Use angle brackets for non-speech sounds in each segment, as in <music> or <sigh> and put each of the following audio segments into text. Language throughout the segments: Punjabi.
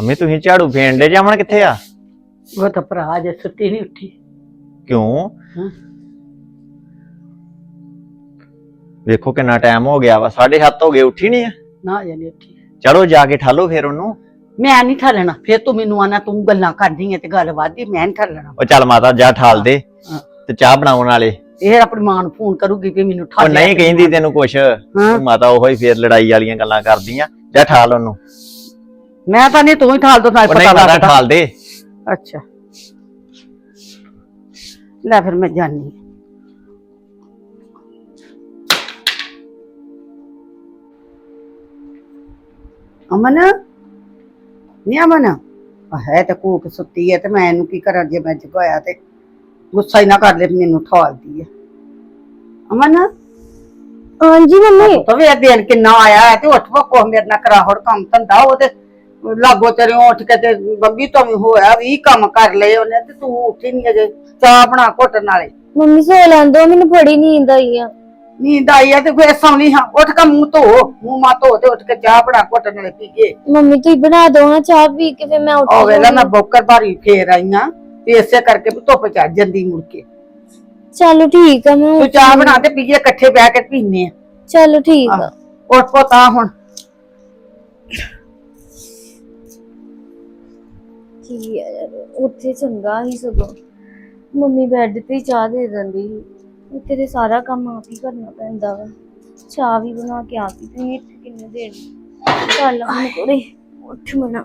ਮੰਮੀ ਤੁਸੀਂ ਝਾੜੂ ਫੇਰਨ ਦੇ ਜਾਵਣ ਕਿੱਥੇ ਆ? ਉਹ ਤਾਂ ਭਰਾ ਜੇ ਸੁੱਤੀ ਨਹੀਂ ਉੱਠੀ। ਕਿਉਂ। ਵੇਖੋ ਕਿੰਨਾ ਟਾਈਮ ਹੋ ਗਿਆ ਵਾ 7:30 ਹੋ ਗਏ ਉੱਠੀ ਨਹੀਂ ਆ? ਨਾ ਜੇ ਨਹੀਂ ਉੱਠੀ। ਚਲੋ ਜਾ ਕੇ ਠਾਲੋ ਫਿਰ ਉਹਨੂੰ। ਮੈਂ ਨਹੀਂ ਠੱਲਣਾ ਫਿਰ ਤੂੰ ਮੈਨੂੰ ਆਣਾ ਤੂੰ ਗੱਲਾਂ ਕਰਦੀ ਹੈ ਤੇ ਗੱਲ ਵਾਦੀ ਮੈਂ ਨਹੀਂ ਠੱਲਣਾ। ਉਹ ਚੱਲ ਮਾਤਾ ਜਾ ਠਾਲ ਦੇ ਹਾਂ। ਤੇ ਚਾਹ ਬਣਾਉਣ ਵਾਲੇ। ਇਹ ਆਪਣੀ ਮਾਂ ਨੂੰ ਫੋਨ ਕਰੂਗੀ ਵੀ ਮੈਨੂੰ ਉਹ ਠੱਲ ਨਹੀਂ ਕਹਿੰਦੀ ਤੈਨੂੰ ਕੁਛ। ਹਾਂ। ਉਹ ਮਾਤਾ ਉਹੋ ਹੀ ਫੇਰ ਲੜਾਈ ਵਾਲੀਆਂ ਗੱਲਾਂ ਕਰਦੀਆਂ ਜਾ ਠਾਲ ਉਹਨੂੰ। ਮੈਂ ਤਾਂ ਨਹੀਂ ਤੂੰ ਹੀ ਠਾਲ ਦੋ ਉਹ ਨਹੀਂ ਪਤਾ ਮਾਤਾ ਲੱਗਦਾ। ਠਾਲ ਦੇ। ਅੱਛਾ। ਲੈ ਫਿਰ ਮੈਂ ਜਾਣੀ ਅਮਨ? ਨੀ ਅਮਨ? ਆ ਹੈ ਤਾਂ ਕੂਕ ਸੁੱਤੀ ਹੈ ਤੇ ਮੈਂ ਇਹਨੂੰ ਕੀ ਕਰਾਂ ਜੇ ਮੈਂ ਜਗਾਇਆ ਤੇ ਗੁੱਸਾ ਹੀ ਨਾ ਕਰ ਲੈ ਮੈਨੂੰ ਠਾਲਦੀ ਹੈ। ਅਮਨ? ਹਾਂਜੀ ਮੰਮੀ। ਤਾਂ ਵੇ ਦਿਨ ਕਿੰਨਾ ਆਇਆ ਹੈ ਤੇ ਉੱਠ ਪੱਕੋ ਮੇਰੇ ਨਾਲ ਕਰਾ ਹੋਰ ਕੰਮ ਧੰਦਾ ਉਹਦੇ ਲਾਗੋ ਤੇਰੇ ਉੱਠ ਕੇ ਤੇ ਬੰਬੀ ਤੋਂ ਵੀ ਹੋਇਆ ਵੀ ਕੰਮ ਕਰ ਲਏ ਉਹਨੇ ਤੇ ਤੂੰ ਉੱਠੀ ਨਹੀਂ ਅਜੇ। ਚਾਹ ਬਣਾ ਘੁੱਟ ਨਾਲੇ। ਮੰਮੀ ਸੋ ਲੈਂਦੋ ਮੈਨੂੰ ਬੜੀ ਨੀਂਦ ਆਈ ਆ। ਨੀਂਦ ਆਈ ਆ ਤੇ ਫੇਰ ਸੌਣੀ ਹਾਂ। ਉੱਠ ਕੇ ਮੂੰਹ ਧੋ ਮੂੰਹ ਮਾ ਧੋ ਤੇ ਉੱਠ ਕੇ ਚਾਹ ਬਣਾ ਘੁੱਟ ਨਾਲੇ ਪੀਏ ਮੰਮੀ ਤੁਸੀਂ ਬਣਾ ਦੋ ਨਾ ਚਾਹ ਪੀ ਕੇ ਫਿਰ ਮੈਂ ਉੱਠ ਉਹ ਵੇਲਾ ਮੈਂ। ਬੋਕਰ ਭਾਰੀ ਫੇਰ ਆਈਆਂ ਤੇ ਇਸੇ ਕਰਕੇ ਵੀ ਧੁੱਪ ਚੜ ਜਾਂਦੀ ਮੁੜ ਕੇ। ਚਲੋ ਠੀਕ ਆ ਮੈਂ ਤੂੰ ਚਾਹ ਬਣਾ ਤੇ ਪੀਏ ਇਕੱਠੇ ਬਹਿ ਕੇ ਪੀਨੇ ਆ। ਚਲੋ ਠੀਕ ਆ। ਉੱਠ ਪੋ ਤਾਂ ਹੁਣ। ਕੀ ਆ ਯਾਰ ਉੱਥੇ ਚੰਗਾ ਹੀ ਸਗੋਂ ਮੰਮੀ ਬੈੱਡ ਤੇ ਹੀ ਚਾਹ ਦੇ ਦਿੰਦੀ ਸੀ ਉੱਥੇ ਤੇ ਸਾਰਾ ਕੰਮ ਆਪ ਹੀ ਕਰਨਾ ਪੈਂਦਾ ਵਾ ਚਾਹ ਵੀ ਬਣਾ ਕੇ ਆਪ ਹੀ ਪੀਣੀ ਇੱਥੇ ਕਿੰਨੇ ਦੇਰ ਚੱਲ ਹੁਣ ਕੋੜੇ ਉੱਠ ਮਨਾ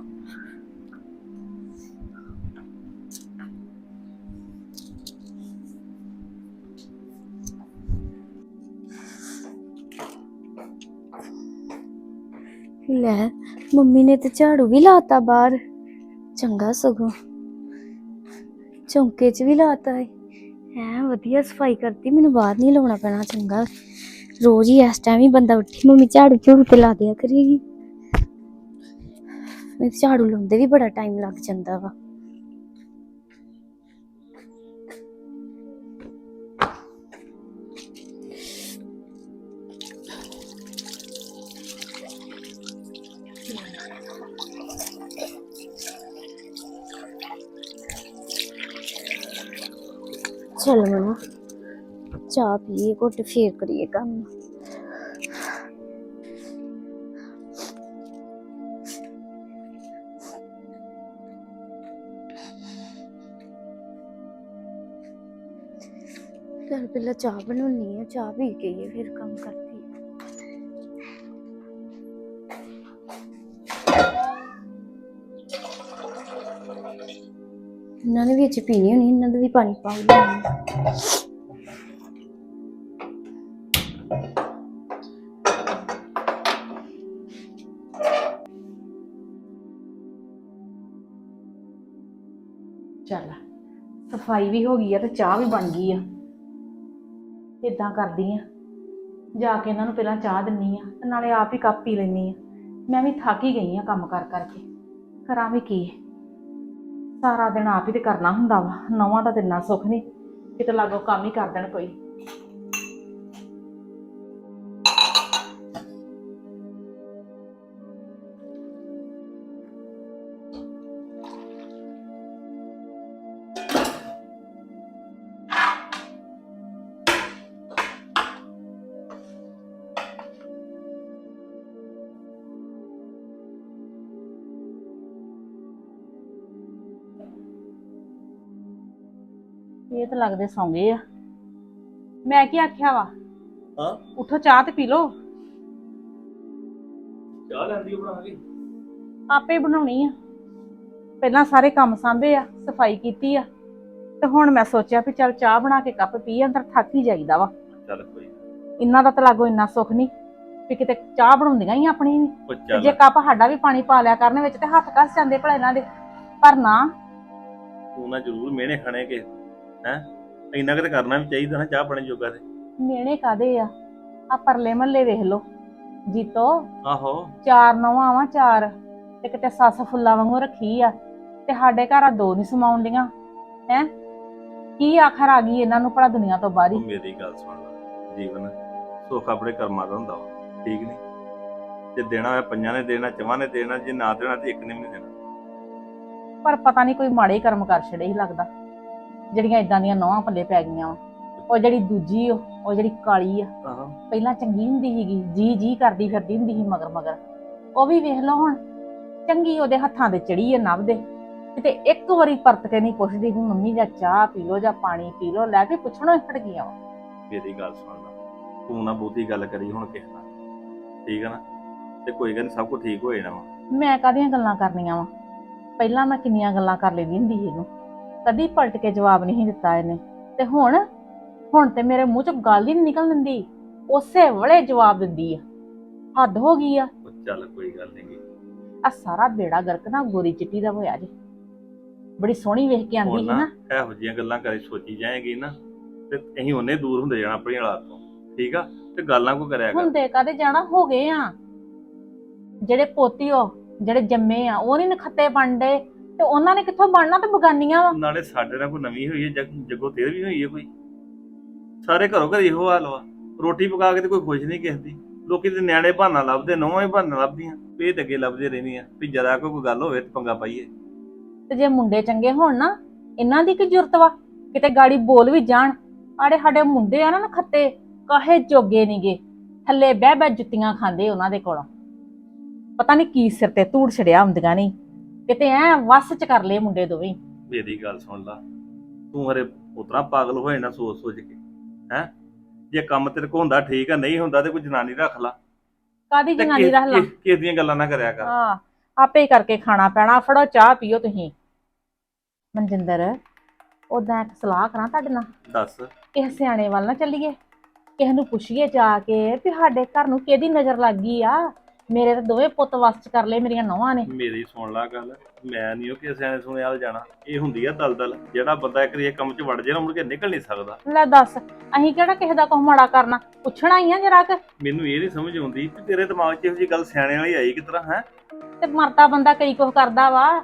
ਲੈ ਮੰਮੀ ਨੇ ਤੇ ਝਾੜੂ ਵੀ ਲਾਤਾ ਬਾਹਰ। ਚੰਗਾ ਸਗੋਂ। ਚੌਂਕੇ 'ਚ ਵੀ ਲਾਤਾ ਹੈ ਹੈ, ਵਧੀਆ ਸਫ਼ਾਈ ਕਰਤੀ, ਮੈਨੂੰ ਬਾਹਰ ਨਹੀਂ ਲਾਉਣਾ ਪੈਣਾ, ਚੰਗਾ। ਰੋਜ਼ ਹੀ ਇਸ ਟਾਈਮ ਹੀ ਬੰਦਾ ਉੱਠੀ, ਮੰਮੀ ਝਾੜੂ ਝੂੜੂ ਤੇ ਲਾ ਦਿਆ ਕਰੇਗੀ ਮੈਂ ਝਾੜੂ ਲਾਉਂਦੇ ਵੀ ਬੜਾ ਟਾਈਮ ਲੱਗ ਜਾਂਦਾ ਵਾ। ਚਾਹ ਪੀਏ ਘੁੱਟ ਫੇਰ ਕਰੀਏ ਕੰਮ ਚੱਲ ਪਹਿਲਾਂ ਚਾਹ ਬਣਾਉਣੀ ਆ ਚਾਹ ਪੀ ਕੇ ਹੀ ਫਿਰ ਕੰਮ ਕਰਦੀ ਆ। ਇਹਨਾਂ ਨੇ ਵਿੱਚ ਪੀਣੀ ਹੋਣੀ ਇਹਨਾਂ ਦਾ ਵੀ ਚੱਲ, ਸਫ਼ਾਈ ਵੀ ਹੋ ਗਈ ਆ ਤੇ ਚਾਹ ਵੀ ਬਣ ਗਈ ਆ। ਇਦਾਂ ਕਰਦੀ ਆ। ਜਾ ਕੇ ਇਹਨਾਂ ਨੂੰ ਪਹਿਲਾਂ ਚਾਹ ਦਿੰਨੀ ਆ ਤੇ ਨਾਲੇ ਆਪ ਹੀ ਕੱਪ ਪੀ ਲੈਣੀ ਆ। ਮੈਂ ਵੀ ਥੱਕ ਹੀ ਗਈ ਆ ਕੰਮ ਕਰ ਕਰਕੇ। ਕਰਾਂ ਵੀ ਕੀ? ਸਾਰਾ ਦਿਨ ਆਪ ਹੀ ਤੇ ਕਰਨਾ ਹੁੰਦਾ ਵਾ। ਨਵਾਂ ਦਾ ਤੇ ਇੰਨਾ ਸੁੱਖ ਨਹੀਂ ਕਿਤੇ ਲਾਗੋ ਕੰਮ ਹੀ ਕਰ ਦੇਣ ਕੋਈ। ਇਹ ਤਾਂ ਲੱਗਦੇ ਸੌਂਗੇ ਆ। ਮੈਂ ਕੀ ਆਖਿਆ ਵਾ? ਹਾਂ? ਉਠੋ ਚਾਹ ਤੇ ਪੀ ਲਓ। ਚਾਹ ਲੈਂਦੀ ਬਣਾ ਕੇ। ਆਪੇ ਬਣਾਉਣੀ ਆ। ਪਹਿਲਾਂ ਸਾਰੇ ਕੰਮ ਸਾਂਭੇ ਆ ਸਫ਼ਾਈ ਕੀਤੀ ਆ। ਤੇ ਹੁਣ ਮੈਂ ਸੋਚਿਆ ਵੀ ਚੱਲ ਚਾਹ ਬਣਾ ਕੇ ਕੱਪ ਪੀ ਅੰਦਰ ਥੱਕ ਹੀ ਜਾਈਦਾ ਵਾ। ਚੱਲ ਕੋਈ ਇੰਨਾ ਦਾ ਤਾਂ ਲਾਗੋ ਇੰਨਾ ਸੁੱਖ ਨਹੀਂ ਵੀ ਕਿਤੇ ਚਾਹ ਬਣਾਉਂਦੀਆਂ ਹੀ ਆਪਣੀ ਤੇ ਜੇ ਕੱਪ ਸਾਡਾ ਵੀ ਪਾਣੀ ਪਾ ਲਿਆ ਕਰਨ ਵਿੱਚ ਤੇ ਹੱਥ ਕੱਸ ਜਾਂਦੇ ਭਲਾ ਇਹਨਾਂ ਦੇ। ਪਰ ਨਾ। ਤੂੰ ਨਾ ਜ਼ਰੂਰ ਮਿਹਣੇ ਖਾਣੇ ਕਿ ਹੈ? ਇੰਨਾ ਕੁ ਤੇ ਕਰਨਾ ਵੀ ਚਾਹੀਦਾ ਨਾ ਚਾਹ ਪਾਣੀ ਜੋਗਾ ਤੇ। ਮੇਣੇ ਕਾਦੇ ਆ? ਆ ਪਰਲੇ ਮੱਲੇ ਵੇਖ ਲੋ ਜੀਤੋ ਆਹੋ। ਚਾਰ ਨੌਵਾਂ ਵਾ ਚਾਰ। ਤੇ ਕਿਤੇ ਸੱਸ ਫੁੱਲਾਂ ਵਾਂਗੂ ਰੱਖੀ ਆ। ਤੇ ਸਾਡੇ ਘਰ ਆ ਦੋ ਨਹੀਂ ਸਮਾਉਂਦੀਆਂ ਹੈ? ਕੀ ਆਖਰ ਆ ਗਈ ਇਹਨਾਂ ਨੂੰ ਭਲਾ ਦੁਨੀਆ ਤੋਂ ਬਾਹਰ ਉਹ ਹੀ ਮੇਰੀ ਗੱਲ ਸੁਣ ਲੈ ਜੀਵਨ। ਸੁੱਖ ਆਪਣੇ ਕਰਮਾਂ ਦਾ ਹੁੰਦਾ ਵਾ। ਠੀਕ ਨਹੀਂ? ਜੇ ਦੇਣਾ ਹੋਇਆ ਪੰਜਾਂ ਨੇ ਦੇਣਾ ਚਵਾਂ ਨੇ ਦੇਣਾ ਜੇ ਨਾ ਦੇਣਾ ਤੇ ਇੱਕ ਨੇ ਵੀ ਨਹੀਂ ਦੇਣਾ। ਪਰ ਪਤਾ ਨਹੀਂ ਕੋਈ ਮਾੜੇ ਕਰਮ ਕਰ ਛੜੇ ਹੀ ਲੱਗਦਾ। ਜਿਹੜੀਆਂ ਇਦਾਂ ਦੀਆਂ ਨੌਹਾਂ ਪੱਲੇ ਪੈ ਗਈਆਂ ਵਾ। ਉਹ ਜਿਹੜੀ ਦੂਜੀ ਉਹ ਉਹ ਜਿਹੜੀ ਕਾਲੀ ਆ ਆਹੋ। ਪਹਿਲਾਂ ਚੰਗੀ ਹੁੰਦੀ ਸੀਗੀ ਜੀ ਜੀ ਕਰਦੀ ਫਿਰਦੀ ਹੁੰਦੀ ਸੀ ਮਗਰ ਮਗਰ। ਉਹ ਵੀ ਵੇਖ ਲਓ ਹੁਣ ਚੰਗੀ ਉਹਦੇ ਹੱਥਾਂ ਤੇ ਚੜੀ ਹੈ ਨਵ ਦੇ। ਕਿਤੇ ਇੱਕ ਵਾਰੀ ਪਰਤ ਕੇ ਨਹੀਂ ਪੁੱਛਦੀ ਵੀ ਮੰਮੀ ਜਾਂ ਚਾਹ ਪੀ ਲਓ ਜਾਂ ਪਾਣੀ ਪੀ ਲਓ ਲੈ ਕੇ ਪੁੱਛਣੋਂ ਹੀ ਹਟ ਗਈਆਂ ਵਾ। ਮੇਰੀ ਗੱਲ ਸੁਣ ਲਾ ਤੂੰ ਨਾ ਬਹੁਤੀ ਗੱਲ ਕਰੀ ਹੁਣ ਕਿਸੇ ਨਾਲ ਠੀਕ ਹੈ ਨਾ? ਤੇ ਕੋਈ ਗੱਲ ਨੀ ਸਭ ਕੁਝ ਠੀਕ ਹੋ ਜਾਣਾ ਵਾ। ਮੈਂ ਕਾਹਦੀਆਂ ਗੱਲਾਂ ਕਰਨੀਆਂ ਵਾ? ਪਹਿਲਾਂ ਮੈਂ ਕਿੰਨੀਆਂ ਗੱਲਾਂ ਕਰ ਲੈਂਦੀ ਹੁੰਦੀ ਸੀ ਇਹਨੂੰ। ਕਦੀ ਪਲਟ ਕੇ ਜਵਾਬ ਨਹੀਂ ਦਿੱਤਾ ਇਹਨੇ। ਤੇ ਹੁਣ? ਹੁਣ ਤੇ ਮੇਰੇ ਮੂੰਹ ਚੋਂ ਗੱਲ ਹੀ ਨਹੀਂ ਨਿਕਲ ਦਿੰਦੀ। ਉਸੇ ਵੇਲੇ ਜਵਾਬ ਦਿੰਦੀ ਆ। ਹੱਦ ਹੋ ਗਈ ਆ। ਉਹ ਚੱਲ ਕੋਈ ਗੱਲ ਨਹੀਂ ਆ ਸਾਰਾ ਬੇੜਾ ਗਰਕ ਨਾ ਗੋਰੀ ਚਿੱਟੀ ਦਾ ਹੋਇਆ ਜੀ। ਬੜੀ ਸੋਹਣੀ ਵੇਖ ਕੇ ਆਂਦੀ ਸੀ ਨਾ ਇਹੋ ਜਿਹੀਆਂ ਗੱਲਾਂ ਕਰੇ ਸੋਚੀ ਜਾਏਗੀ ਨਾ ਤੇ ਅਸੀਂ ਉਹਨੇ ਦੂਰ ਹੁੰਦੇ ਜਾਣਾ ਆਪਣੀ ਹਾਲਾਤ ਤੋਂ। ਠੀਕ ਆ? ਤੇ ਗੱਲਾਂ ਕੋ ਕਰਿਆ ਕਰ। ਹੁੰਦੇ ਕਾਦੇ ਜਾਣਾ? ਹੋ ਗਏ ਆ। ਜਿਹੜੇ ਪੋਤੀਓ ਜਿਹੜੇ ਜੰਮੇ ਆ ਉਹ ਨਹੀਂ ਨਖੱਤੇ ਬਣਦੇ। ਤੇ ਉਹਨਾਂ ਨੇ ਕਿੱਥੋਂ ਬਣਨਾ ਤੇ ਬਗਾਨੀਆਂ ਵਾ? ਨਾਲੇ ਸਾਡੇ ਨਾਲ ਕੋਈ ਨਵੀਂ ਹੋਈ ਹੈ ਜਗ ਜਗੋ ਤੇਰ ਵੀ ਹੋਈ ਹੈ ਕੋਈ? ਸਾਰੇ ਘਰੋਂ ਘਰ ਇਹੋ ਹਾਲ ਵਾ। ਰੋਟੀ ਪਕਾ ਕੇ ਤੇ ਕੋਈ ਖੁਸ਼ ਨਹੀਂ ਕਿਸੇ ਦੀ। ਲੋਕੀ ਤੇ ਨਿਆਣੇ ਬਹਾਨਾ ਲੱਭਦੇ ਨੌਵਾਂ ਹੀ ਬਹਾਨਾ ਲੱਭਦੀਆਂ। ਇਹ ਤੇ ਅੱਗੇ ਲੱਭਦੇ ਰਹਿੰਦੀਆਂ। ਵੀ ਜਰਾ ਕੋਈ ਗੱਲ ਹੋਵੇ ਤੇ ਪੰਗਾ ਪਾਈਏ। ਤੇ ਜੇ ਮੁੰਡੇ ਚੰਗੇ ਹੋਣ ਨਾ ਇਹਨਾਂ ਦੀ ਕੀ ਜ਼ਰੂਰਤ ਵਾ? ਕਿਤੇ ਗਾੜੀ ਬੋਲ ਵੀ ਜਾਣ। ਆੜੇ ਸਾਡੇ ਮੁੰਡੇ ਆ ਨਾ ਨਖੱਤੇ ਕਾਹੇ ਜੋਗੇ ਨਹੀਂਗੇ ਥੱਲੇ ਬਹਿ ਬਹਿ ਜੁੱਤੀਆਂ ਖਾਂਦੇ ਉਹਨਾਂ ਦੇ ਕੋਲੋਂ। ਪਤਾ ਨਹੀਂ ਕੀ ਸਿਰ ਤੇ ਧੂੜ ਛੜਿਆ ਹੁੰਦੀਆਂ ਨਹੀਂ ਕਿਤੇ ਐ ਵਸ ਚ ਕਰ ਲਏ ਮੁੰਡੇ ਦੋਵੇਂ। ਹੀ। ਮੇਰੀ ਗੱਲ ਸੁਣ ਲਾ। ਤੂੰ ਹਰੇ ਉਤਰਾ ਪਾਗਲ ਹੋਏ ਨਾ ਸੋਚ ਸੋਚ ਕੇ ਹੈ? ਜੇ ਕੰਮ ਤੇਰੇ ਕੋ ਹੁੰਦਾ ਠੀਕ ਆ ਨਹੀਂ ਹੁੰਦਾ ਤੇ ਕੋਈ ਜਨਾਨੀ ਰੱਖ ਲਾ। ਕਾਦੀ ਤੇ ਜਨਾਨੀ ਕਿਸ- ਰੱਖ ਲਾ? ਕਿਸ- ਕਿਸ ਦੀਆਂ ਗੱਲਾਂ ਨਾ ਕਰਿਆ ਕਰ। ਹਾਂ ਆਪੇ ਹੀ ਕਰਕੇ ਖਾਣਾ ਪੈਣਾ। ਫੜੋ ਚਾਹ ਪੀਓ ਤੁਸੀਂ। ਮਨਜਿੰਦਰ ਉਦਾਂ ਇੱਕ ਸਲਾਹ ਕਰਾਂ ਤੁਹਾਡੇ ਨਾਲ। ਦੱਸ। ਕਿਸੇ ਸਿਆਣੇ ਵੱਲ ਨਾ ਚੱਲੀਏ। ਕਿਸੇ ਨੂੰ ਪੁੱਛੀਏ ਜਾ ਕੇ ਵੀ ਸਾਡੇ ਘਰ ਨੂੰ ਕਿਹਦੀ ਨਜ਼ਰ ਲੱਗ ਗਈ ਆ? ਮੇਰੇ ਤਾਂ ਦੋਵੇਂ ਪੁੱਤ ਵਸ ਚ ਕਰ ਲਏ ਮੇਰੀਆਂ ਨੌਵਾਂ ਨੇ। ਮੇਰੀ ਸੁਣ ਲਾ ਗੱਲ ਮੈਂ ਨਹੀਂ ਉਹ ਕਿਸੇ ਨੇ ਸੁਣਿਆ ਹਾਲ ਜਾਣਾ। ਇਹ ਹੁੰਦੀ ਆ ਦਲਦਲ ਜਿਹੜਾ ਬੰਦਾ ਇੱਕ ਵਾਰੀ ਇਹ ਕੰਮ 'ਚ ਵੜ ਜੇ ਨਾ ਮੁੜ ਕੇ ਨਿਕਲ ਨਹੀਂ ਸਕਦਾ। ਲੈ ਦੱਸ ਅਸੀਂ ਕਿਹੜਾ ਕਿਸੇ ਦਾ ਕੁਛ ਮਾੜਾ ਕਰਨਾ? ਪੁੱਛਣਾ ਹੀ ਆ ਜਰਾ ਕਿ। ਮੈਨੂੰ ਇਹ ਨਹੀਂ ਸਮਝ ਆਉਂਦੀ ਕਿ ਤੇਰੇ ਦਿਮਾਗ 'ਚ ਇਹੋ ਜਿਹੀ ਗੱਲ ਸਿਆਣੇ ਵਾਲੀ ਆਈ ਕਿਸ ਤਰ੍ਹਾਂ ਹੈ? ਤੇ ਮਰਦਾ ਬੰਦਾ ਕਈ ਕੁਛ ਕਰਦਾ ਵਾ।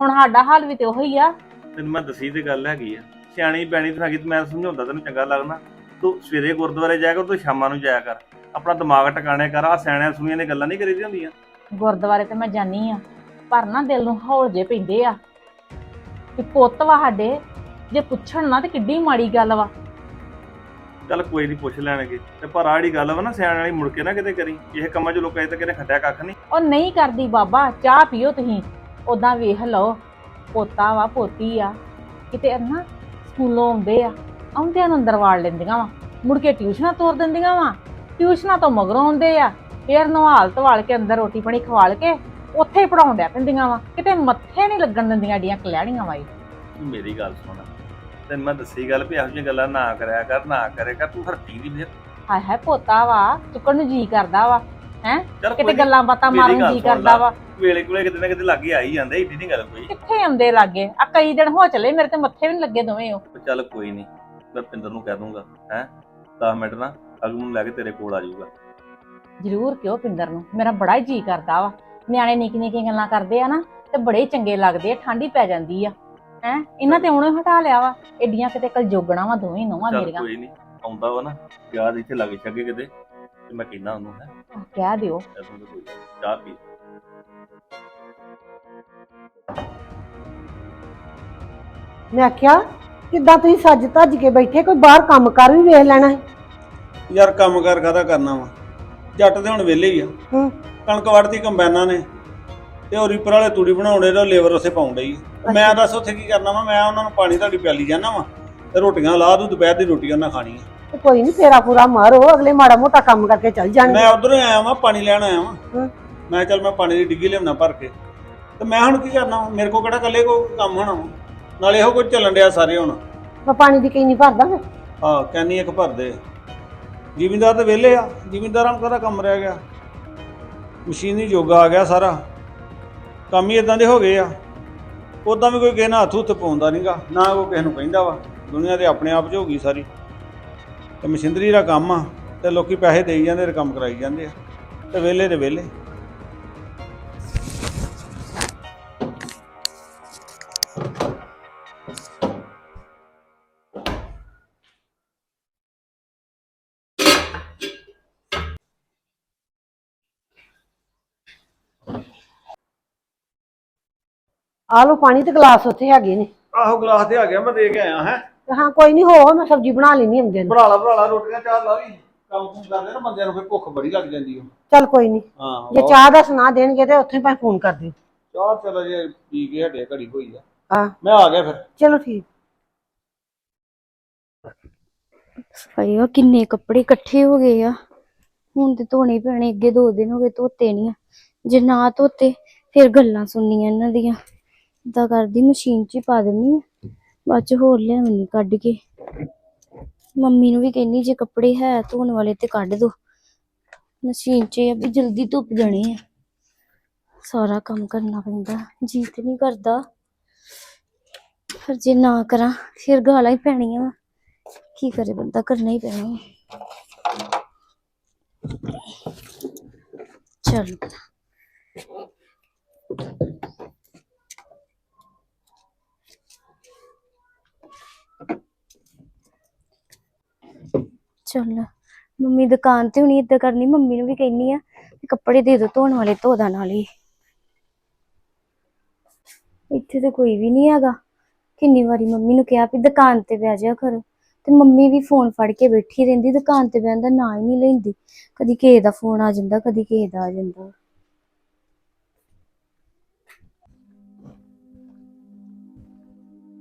ਹੁਣ ਸਾਡਾ ਹਾਲ ਵੀ ਤੇ ਉਹੀ ਆ। ਤੈਨੂੰ ਮੈਂ ਦਸੀ ਤੇ ਗੱਲ ਹੈਗੀ ਆ। ਸਿਆਣੀ ਬੈਣੀ ਤੂੰ ਹੈਗੀ ਤੇ ਮੈਂ ਸਮਝਾਉਂਦਾ ਤੈਨੂੰ ਚੰਗਾ ਲੱਗਦਾ ਤੂੰ ਸਵੇਰੇ ਗੁਰਦੁਆਰੇ ਜਾਇਆ ਕਰ ਤੂੰ ਸ਼ਾਮਾਂ ਨੂੰ ਜਾਇਆ ਕਰ। ਆਪਣਾ ਦਿਮਾਗ ਟਿਕਾਣੇ ਕਰ ਆ ਸਿਆਣਿਆਂ ਸੁਣੀਆਂ ਨੇ ਗੱਲਾਂ ਨਹੀਂ ਕਰੀਦੀਆਂ ਹੁੰਦੀਆਂ। ਗੁਰਦੁਆਰੇ ਤੇ ਮੈਂ ਜਾਨੀ ਆ ਪਰ ਨਾ ਦਿਲ ਨੂੰ ਹੌਲ ਜੇ ਪੈਂਦੇ ਆ। ਕਿ ਪੁੱਤ ਵਾ ਸਾਡੇ ਜੇ ਪੁੱਛਣ ਨਾ ਤੇ ਕਿੱਡੀ ਮਾੜੀ ਗੱਲ ਵਾ। ਚੱਲ ਕੋਈ ਨਹੀਂ ਪੁੱਛ ਲੈਣਗੇ ਤੇ ਪਰ ਆਹ ਜਿਹੜੀ ਗੱਲ ਵਾ ਨਾ ਸਿਆਣੇ ਵਾਲੀ ਮੁੜ ਕੇ ਨਾ ਕਿਤੇ ਕਰੀ ਇਹ ਕੰਮਾਂ 'ਚ ਲੋਕਾਂ ਅਜੇ ਤੱਕ ਇਹਨੇ ਖੱਟਿਆ ਕੱਖ ਨਹੀਂ ਉਹ ਨਹੀਂ ਕਰਦੀ ਬਾਬਾ ਚਾਹ ਪੀਓ ਤੁਸੀਂ ਉਦਾਂ ਵੇਖ ਲਓ ਪੋਤਾ ਵਾ ਪੋਤੀ ਆ ਕਿਤੇ ਨਾ ਸਕੂਲੋਂ ਆਉਂਦੇ ਆ ਆਉਂਦਿਆਂ ਨੂੰ ਅੰਦਰ ਵਾੜ ਲੈਂਦੀਆਂ ਵਾ ਮੁੜ ਕੇ ਟਿਊਸ਼ਨਾਂ ਤੋਰ ਦਿੰਦੀਆਂ ਵਾ। ਟਿਊਸ਼ਨਾਂ ਤੋਂ ਮਗਰੋਂ ਆਉਂਦੇ ਆ। ਫੇਰ ਨਵਾਲ ਧਵਾਲ ਕੇ ਅੰਦਰ ਰੋਟੀ ਪਾਣੀ ਖਵਾਲ ਕੇ ਉੱਥੇ ਹੀ ਪੜਾਉਣ ਡਿਆ ਪੈਂਦੀਆਂ ਵਾ। ਕਿਤੇ ਮੱਥੇ ਨਹੀਂ ਲੱਗਣ ਦਿੰਦੀਆਂ ਏਡੀਆਂ ਕਲਿਆਣੀਆਂ ਵਾਈ। ਮੇਰੀ ਗੱਲ ਸੁਣ। ਤੈਨੂੰ ਮੈਂ ਦੱਸੀ ਗੱਲ ਵੀ ਇਹੋ ਜਿਹੀਆਂ ਗੱਲਾਂ ਨਾ ਕਰਿਆ ਕਰ ਨਾ ਕਰਿਆ ਕਰ ਤੂੰ ਹਰਤੀ ਦੀ ਫਿਰ। ਹਾਏ ਹਾਏ ਪੋਤਾ ਵਾ ਚੁੱਕਣ ਨੂੰ ਜੀ ਕਰਦਾ ਵਾ ਚੱਲ ਕਿਤੇ ਨੀ, ਗੱਲਾਂ ਬਾਤਾਂ ਮੇਰੀ ਮਾਰਨ ਗੱਲ ਜੀ ਸੁਣ ਕਰਦਾ ਲਾ। ਵਾ। ਵੇਲੇ ਕੋਲੇ ਕਿਤੇ ਨਾ ਕਿਤੇ ਲੱਗੇ ਆ ਹੀ ਜਾਂਦਾ ਏਡੀ ਨਹੀਂ ਗੱਲ ਕੋਈ। ਕਿੱਥੇ ਆਉਂਦੇ ਲਾਗੇ? ਆ ਕਈ ਦਿਨ ਹੋ ਚਲੇ ਮੇਰੇ ਤੇ ਮੱਥੇ ਵੀ ਨਹੀਂ ਲੱਗੇ ਦੋਵੇਂ ਉਹ। ਉਹ ਚੱਲ ਕੋਈ ਨਹੀਂ ਮੈਂ ਪਿੰਦਰ ਨੂੰ ਕਹਿ ਦੂੰਗਾ ਹੈ? 10 ਮਿੰਟ ਨਾ ਅਗੂ ਨੂੰ ਲੈ ਕੇ ਤੇਰੇ ਕੋਲ ਆ ਜਾਊਗਾ। ਜ਼ਰੂਰ ਕਿਉਂ ਪਿੰਦਰ ਨੂੰ? ਮੇਰਾ ਬੜਾ ਹੀ ਜੀ ਕਰਦਾ ਵਾ। ਨਿਆਣੇ ਨਿੱਕੀ ਨਿੱਕੀ ਗੱਲਾਂ ਕਰਦੇ ਆ ਨਾ ਤੇ ਬੜੇ ਹੀ ਚੰਗੇ ਲੱਗਦੇ ਆ ਠੰਡੀ ਪੈ ਜਾਂਦੀ ਆ। ਹੈ? ਇਹਨਾਂ ਤੇ ਉਹਨੇ ਹਟਾ ਲਿਆ ਵਾ। ਏਡੀਆਂ ਕਿਤੇ ਕਲ ਜੋਗਣਾ ਵਾ ਦੋਵੇਂ ਨੋਆਂ ਚੱਲ ਮੇਰੀਆਂ। ਕੋਈ ਨਹੀਂ ਆਉਂਦਾ ਵਾ ਨਾ ਯਾਦ ਇੱਥੇ ਲੱਗ ਛੱਗੇ ਕਿਤੇ ਤੇ ਮੈਂ ਕਹਿੰਦਾ ਉਹਨੂੰ ਹੈ? ਕਹਿ ਦਿਓ। ਕੋਈ ਚਾਹ ਪੀ। ਮੈਂ ਆਖਿਆ ਕਿੱਦਾਂ ਤੁਸੀਂ ਸੱਜ ਧੱਜ ਕੇ ਬੈਠੇ ਕੋਈ ਬਾਹਰ ਕੰਮ ਕਰ ਵੀ ਵੇਖ ਲੈਣਾ ਸੀ? ਯਾਰ ਕੰਮ ਕਾਰ ਕਾਹਦਾ ਕਰਨਾ ਵਾ? ਜੱਟ ਤੇ ਹੁਣ ਵਿਹਲੇ ਹੀ ਆ। ਹੂੰ। ਕਣਕ ਵੜਦੀ ਕੰਬਾਈਨਾਂ ਨੇ ਤੇ ਉਹ ਰੀਪਰ ਵਾਲੇ ਤੂੜੀ ਬਣਾਉਣੇ ਤੇ ਲੇਬਰ ਉਸੇ ਪਾਉਂਦੇ ਹੀ ਮੈਂ ਦੱਸ ਉੱਥੇ ਕੀ ਕਰਨਾ ਵਾ? ਮੈਂ ਉਹਨਾਂ ਨੂੰ ਪਾਣੀ ਤੁਹਾਡੀ ਪਿਆਲੀ ਜਾਣਾ ਵਾ ਤੇ ਰੋਟੀਆਂ ਲਾ ਦੂ ਦੁਪਹਿਰ ਦੀ ਰੋਟੀ ਉਹਨਾਂ ਖਾਣੀ ਆ ਤੇ ਕੋਈ ਨਹੀਂ ਫੇਰਾ ਪੂਰਾ ਮਾਰੋ ਅਗਲੇ ਮਾੜਾ ਮੋਟਾ ਕੰਮ ਕਰਕੇ ਚੱਲ ਜਾਣਗੇ। ਮੈਂ ਉਧਰੋਂ ਆਇਆ ਵਾਂ ਪਾਣੀ ਲੈਣ ਆਇਆ ਵਾਂ। ਮੈਂ ਚੱਲ ਮੈਂ ਪਾਣੀ ਦੀ ਡਿੱਗੀ ਲਿਆਉਣਾ ਭਰ ਕੇ। ਤੇ ਮੈਂ ਹੁਣ ਕੀ ਕਰਨਾ ਵਾ? ਮੇਰੇ ਕੋ ਕਿਹੜਾ ਇਕੱਲੇ ਕੋ ਕੰਮ ਹੋਣਾ ਵਾ? ਨਾਲੇ ਇਹੋ ਕੁਝ ਚੱਲਣ ਡਿਆ ਸਾਰੇ ਹੁਣ। ਮੈਂ ਪਾਣੀ ਦੀ ਕਈ ਭਰਦਾ ਮੈਂ ਹਾਂ ਕੈਨੀ ਇੱਕ ਭਰਦੇ ਜ਼ਿਮੀਂਦਾਰ ਤਾਂ ਵਿਹਲੇ ਆ, ਜ਼ਿਮੀਂਦਾਰਾਂ ਨੂੰ ਕਦਾ ਕੰਮ ਰਹਿ ਗਿਆ? ਮਸ਼ੀਨੀ ਯੋਗਾ ਆ ਗਿਆ ਸਾਰਾ। ਕੰਮ ਹੀ ਇਦਾਂ ਦੇ ਹੋ ਗਏ ਆ। ਉਦਾਂ ਵੀ ਕੋਈ ਕਿਸੇ ਨਾਲ ਹੱਥ ਹੁੱਥ ਪਾਉਂਦਾ ਨਹੀਂਗਾ ਨਾ ਕੋਈ ਕਿਸੇ ਨੂੰ ਕਹਿੰਦਾ ਵਾ। ਦੁਨੀਆ ਦੇ ਆਪਣੇ ਆਪ 'ਚ ਹੋ ਗਈ ਸਾਰੀ। ਤੇ ਮਸ਼ੀਨਰੀ ਦਾ ਕੰਮ ਆ, ਤੇ ਲੋਕੀ ਪੈਸੇ ਦੇਈ ਜਾਂਦੇ ਤੇ ਕੰਮ ਕਰਾਈ ਜਾਂਦੇ ਆ। ਤੇ ਵਿਹਲੇ ਤੇ ਵਿਹਲੇ। ਆ ਪਾਣੀ ਤੇ ਗਲਾਸ ਉੱਥੇ ਹੈਗੇ ਨੇ। ਆਹੋ ਗਲਾਸ ਤੇ ਆ ਗਿਆ ਮੈਂ ਦੇ ਕੇ ਆਇਆ ਹੈ। ਤੇ ਹਾਂ ਕੋਈ ਨਹੀਂ ਹੋ ਮੈਂ ਸਬਜ਼ੀ ਬਣਾ ਲੈਣੀ ਹੁੰਦੇ ਨੇ ਬਣਾ ਲਾ ਬਣਾ ਲਾ ਰੋਟੀਆਂ ਚਾਹ ਲਾ ਵੀ ਕੰਮ ਕੁਮ ਕਰਦੇ ਨਾ ਬੰਦਿਆਂ ਨੂੰ ਫਿਰ ਭੁੱਖ ਬੜੀ ਲੱਗ ਜਾਂਦੀ ਹੈ ਚੱਲ ਕੋਈ ਨਹੀਂ ਹਾਂ ਜੇ ਚਾਹ ਦਾ ਸੁਣਾ ਦੇਣਗੇ ਤੇ ਉੱਥੇ ਭਾਵੇਂ ਫੋਨ ਕਰ ਦਿਓ। ਚਾਹ ਚਲੋ ਜੇ ਪੀ ਕੇ ਹਟੇ ਘੜੀ ਹੋਈ ਆ। ਹਾਂ। ਮੈਂ ਆ ਗਿਆ ਫਿਰ। ਚਲੋ ਠੀਕ। ਸਫ਼ਾਈ ਆ ਕਿੰਨੇ ਕੱਪੜੇ ਇਕੱਠੇ ਹੋ ਗਏ ਆ। ਹੁਣ ਤੇ ਧੋਣੇ ਪੈਣੇ ਅੱਗੇ ਦੋ ਦਿਨ ਹੋ ਗਏ ਧੋਤੇ ਨਹੀਂ ਆ। ਜੇ ਨਾ ਧੋਤੇ ਫਿਰ ਗੱਲਾਂ ਸੁਣਨੀਆਂ ਇਹਨਾਂ ਦੀਆਂ। ਏਦਾਂ ਕਰਦੀ, ਮਸ਼ੀਨ 'ਚ ਹੀ ਪਾ ਦਿੰਨੀ ਬਾਅਦ 'ਚ ਹੋਰ ਲਿਆਉਣੀ ਕੱਢ ਕੇ। ਮੰਮੀ ਨੂੰ ਵੀ ਕਹਿੰਨੀ ਜੇ ਕੱਪੜੇ ਹੈ ਧੋਣ ਵਾਲੇ ਤੇ ਕੱਢ ਦੋ। ਮਸ਼ੀਨ 'ਚ ਇਹ ਆ ਵੀ ਜਲਦੀ ਧੁੱਪ ਜਾਣੇ ਆ। ਸਾਰਾ ਕੰਮ ਕਰਨਾ ਪੈਂਦਾ। ਜੀ ਤੇ ਨਹੀਂ ਕਰਦਾ। ਫਿਰ ਜੇ ਨਾ ਕਰਾਂ, ਫਿਰ ਗਾਲਾਂ ਹੀ ਪੈਣੀਆਂ ਵਾ। ਕੀ ਕਰੇ, ਬੰਦਾ ਕਰਨਾ ਹੀ ਪੈਣਾ ਹੈ। ਚੱਲ, ਮੰਮੀ ਦੁਕਾਨ ਤੇ ਹੁਣੀ ਏਦਾਂ ਕਰਨੀ, ਮੰਮੀ ਨੂੰ ਵੀ ਕਹਿਨੀ ਆ ਕਿ ਕੱਪੜੇ ਦੇ ਦੋ ਧੋਣ ਵਾਲੇ, ਧੋ ਦਾ ਨਾਲ ਹੀ। ਇੱਥੇ ਤਾਂ ਕੋਈ ਵੀ ਨਹੀਂ ਹੈਗਾ। ਕਿੰਨੀ ਵਾਰੀ ਮੰਮੀ ਨੂੰ ਕਿਹਾ ਵੀ ਦੁਕਾਨ ਤੇ ਬਹਿ ਜਾ ਕਰੋ। ਤੇ ਮੰਮੀ ਵੀ ਫੋਨ ਫੜ ਕੇ ਬੈਠੀ ਰਹਿੰਦੀ, ਦੁਕਾਨ ਤੇ ਬਹਿਣ ਦਾ ਨਾਂ ਹੀ ਨਹੀਂ ਲੈਂਦੀ। ਕਦੀ ਕਿਸੇ ਦਾ ਫੋਨ ਆ ਜਾਂਦਾ, ਕਦੀ ਕਿਸੇ ਦਾ ਆ ਜਾਂਦਾ।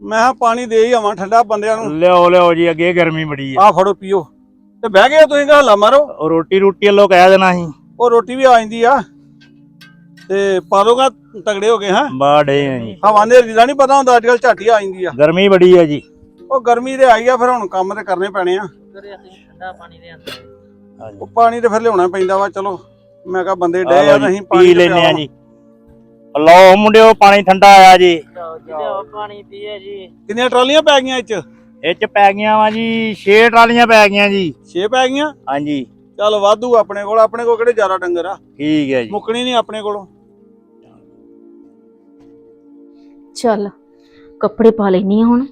ਮੈਂ ਕਿਹਾ ਪਾਣੀ ਦੇ ਹੀ ਆਵਾਂ ਠੰਡਾ ਬੰਦਿਆਂ ਨੂੰ। ਲਿਓ ਲਿਓ ਜੀ ਅੱਗੇ ਗਰਮੀ ਬੜੀ ਆ। ਆਹ ਫੜੋ ਪੀਓ। ਤੇ ਬਹਿ ਗਏ ਤੁਸੀਂ ਘਾਲਾ ਮਾਰੋ। ਉਹ ਰੋਟੀ ਰੋਟੀ ਵੱਲੋਂ ਕਹਿ ਦੇਣਾ ਸੀ। ਉਹ ਰੋਟੀ ਵੀ ਆ ਜਾਂਦੀ ਆ। ਤੇ ਪਾ ਦੋਗਾ ਤਗੜੇ ਹੋ ਗਏ ਹਾਂ। ਬਾੜੇ ਆ ਜੀ। ਹਵਾ ਨੇਰੀ ਦਾ ਨਹੀਂ ਪਤਾ ਹੁੰਦਾ ਅੱਜ ਕੱਲ ਝਾਟੀ ਆ ਜਾਂਦੀ ਆ। ਗਰਮੀ ਬੜੀ ਆ ਜੀ। ਉਹ ਗਰਮੀ ਤੇ ਆਈ ਆ ਫਿਰ ਹੁਣ ਕੰਮ ਤੇ ਕਰਨੇ ਪੈਣੇ ਆ। ਉਹ ਪਾਣੀ ਤੇ ਫਿਰ ਲਿਆਉਣਾ ਪੈਂਦਾ ਵਾ ਚਲੋ। ਮੈਂ ਕਿਹਾ ਬੰਦੇ ਡੇ ਆ ਜੀ, ਨਹੀਂ ਪਾਣੀ ਪੀ ਤੇ ਲੈਨੇ ਆ ਪਿਆਓ। ਜੀ। ਲਓ ਮੁੰਡਿਓ ਪਾਣੀ ਠੰਡਾ ਆਇਆ ਜੀ। ਕਿੰਨੀਆਂ ਟਰਾਲੀਆਂ ਪੈ ਗਈਆਂ ਇਹ ਚ ਇਹ ਚ ਪੈ ਗਈਆਂ ਵਾ ਜੀ 6 ਟਰਾਲੀਆਂ ਪੈ ਗਈਆਂ ਜੀ। 6 ਪੈ ਗਈਆਂ? ਹਾਂਜੀ। ਚੱਲ ਵਾਧੂ ਆਪਣੇ ਕੋਲ ਆਪਣੇ ਕੋਲ ਕਿਹੜੇ ਜ਼ਿਆਦਾ ਡੰਗਰ ਆ? ਠੀਕ ਹੈ ਜੀ। ਮੁੱਕਣੀ ਨਹੀਂ ਆਪਣੇ ਕੋਲੋਂ। ਚੱਲ ਕੱਪੜੇ ਪਾ ਲੈਣੀ ਆ ਹੁਣ।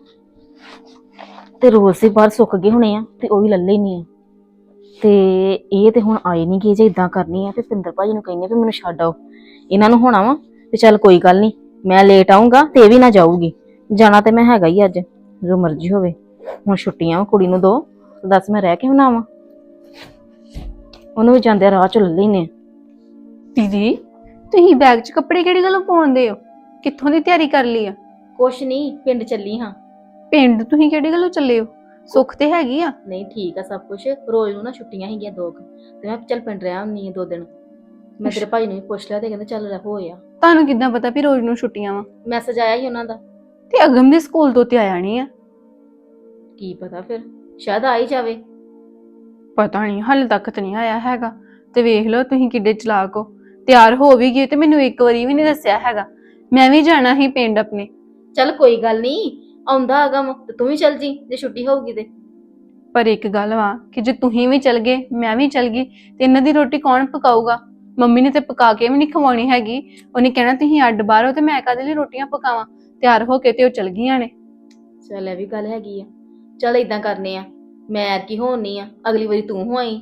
ਤੇ ਰੋਜ਼ ਦੇ ਬਾਹਰ ਸੁੱਕ ਗਏ ਹੋਣੇ ਆ ਤੇ ਉਹ ਵੀ ਲੈ ਲੈਣੀ ਆ। ਤੇ ਇਹ ਤੇ ਹੁਣ ਆਏ ਨਹੀਂ ਗਏ ਜੇ ਇਦਾਂ ਕਰਨੀ ਆ ਤੇ ਪਿੰਦਰ ਭਾਜੀ ਨੂੰ ਕਹਿੰਨੇ ਵੀ ਮੈਨੂੰ ਛੱਡ ਆਓ। ਇਹਨਾਂ ਨੂੰ ਹੋਣਾ ਵਾ ਤੇ ਚੱਲ ਕੋਈ ਗੱਲ ਨਹੀਂ ਮੈਂ ਲੇਟ ਆਉਂਗਾ ਤੇ ਇਹ ਵੀ ਨਾ ਜਾਊਗੀ। ਜਾਣਾ ਤੇ ਮੈਂ ਹੈਗਾ ਹੀ ਅੱਜ ਜੋ ਮਰਜ਼ੀ ਹੋਵੇ। ਹੁਣ ਛੁੱਟੀਆਂ ਵਾ ਕੁੜੀ ਨੂੰ ਦੋ ਦੱਸ ਮੈਂ ਰਹਿ ਕੇ ਬਣਾਵਾਂ ਉਹਨੂੰ ਵੀ ਜਾਂਦੇ ਰਾਹ ਚ ਲੈ ਲੈਨੇ ਆ ਦੀਦੀ ਤੁਸੀਂ ਬੈਗ 'ਚ ਕੱਪੜੇ ਕਿਹੜੀ ਗੱਲੋਂ ਪਾਉਂਦੇ ਹੋ? ਕਿੱਥੋਂ ਦੀ ਤਿਆਰੀ ਕਰ ਲਈ ਆ? ਕੁਛ ਨਹੀਂ ਪਿੰਡ ਚੱਲੀ ਹਾਂ। ਪਿੰਡ ਤੁਸੀਂ ਕਿਹੜੀ ਗੱਲੋਂ ਚੱਲੇ ਹੋ? ਸੁੱਖ ਤੇ ਹੈਗੀ ਆ? ਨਹੀਂ ਠੀਕ ਆ ਸਭ ਕੁਝ ਰੋਜ਼ ਨੂੰ ਨਾ ਛੁੱਟੀਆਂ ਹੈਗੀਆਂ ਦੋ ਕੁ। ਤੇ ਮੈਂ ਕਿਹਾ ਚੱਲ ਪਿੰਡ ਰਹਿ ਆਉਂਦੀ ਆ ਦੋ ਦਿਨ। ਮੈਂ ਤੇਰੇ ਭਾਈ ਨੂੰ ਵੀ ਪੁੱਛ ਲਿਆ ਤੇ ਕਹਿੰਦੇ ਚੱਲ ਰਹਿ ਹੋਇਆ ਤੁਹਾਨੂੰ ਕਿੱਦਾਂ ਪਤਾ ਵੀ ਰੋਜ਼ ਨੂੰ ਛੁੱਟੀਆਂ ਵਾ? ਮੈਸੇਜ ਆਇਆ ਸੀ ਉਹਨਾਂ ਦਾ। ਤੇ ਅਗਮ ਦੇ ਸਕੂਲ ਤੋਂ ਤੇ ਆਇਆ ਨਹੀਂ ਆ। ਕੀ ਪਤਾ ਫਿਰ ਸ਼ਾਇਦ ਆ ਹੀ ਜਾਵੇ। ਪਤਾ ਨਹੀਂ ਹਾਲੇ ਤੱਕ ਤੇ ਨਹੀਂ ਆਇਆ ਹੈਗਾ। ਤੇ ਵੇਖ ਲਓ ਤੁਸੀਂ ਕਿੱਡੇ ਚਲਾਕ ਹੋ। ਤਿਆਰ ਹੋ ਵੀ ਗਏ ਤੇ ਮੈਨੂੰ ਇੱਕ ਵਾਰੀ ਵੀ ਨਹੀਂ ਦੱਸਿਆ ਹੈਗਾ। ਮੈਂ ਵੀ ਜਾਣਾ ਸੀ ਪਿੰਡ ਆਪਣੇ। ਚੱਲ ਕੋਈ ਗੱਲ ਨਹੀਂ ਆਉਂਦਾ ਅਗਮ ਤੇ ਤੂੰ ਵੀ ਚੱਲ ਜੀ ਜੇ ਛੁੱਟੀ ਹੋਊਗੀ ਤੇ। ਪਰ ਇੱਕ ਗੱਲ ਵਾ ਕਿ ਜੇ ਤੁਸੀਂ ਵੀ ਚਲ ਗਏ ਮੈਂ ਵੀ ਚਲ ਗਈ ਤੇ ਇਹਨਾਂ ਦੀ ਰੋਟੀ ਕੌਣ ਪਕਾਊਗਾ? ਮੰਮੀ ਨੇ ਤੇ ਪਕਾ ਕੇ ਵੀ ਨਹੀਂ ਖਵਾਉਣੀ ਹੈਗੀ। ਉਹਨੇ ਕਹਿਣਾ ਤੁਸੀਂ ਅੱਡ ਬਾਹਰ ਹੋ ਤੇ ਮੈਂ ਕਾਹਦੇ ਲਈ ਰੋਟੀਆਂ ਪਕਾਵਾਂ? ਤਿਆਰ ਹੋ ਕੇ ਤੇ ਉਹ ਚਲ ਗਈਆਂ ਨੇ। ਚੱਲ ਇਹ ਵੀ ਗੱਲ ਹੈਗੀ ਆ। ਚੱਲ ਇਦਾਂ ਕਰਨੇ ਆ। ਮੈਂ ਕੀ ਹੋਣੀ ਆ। ਅਗਲੀ ਵਾਰੀ ਤੂੰ ਹੋਈ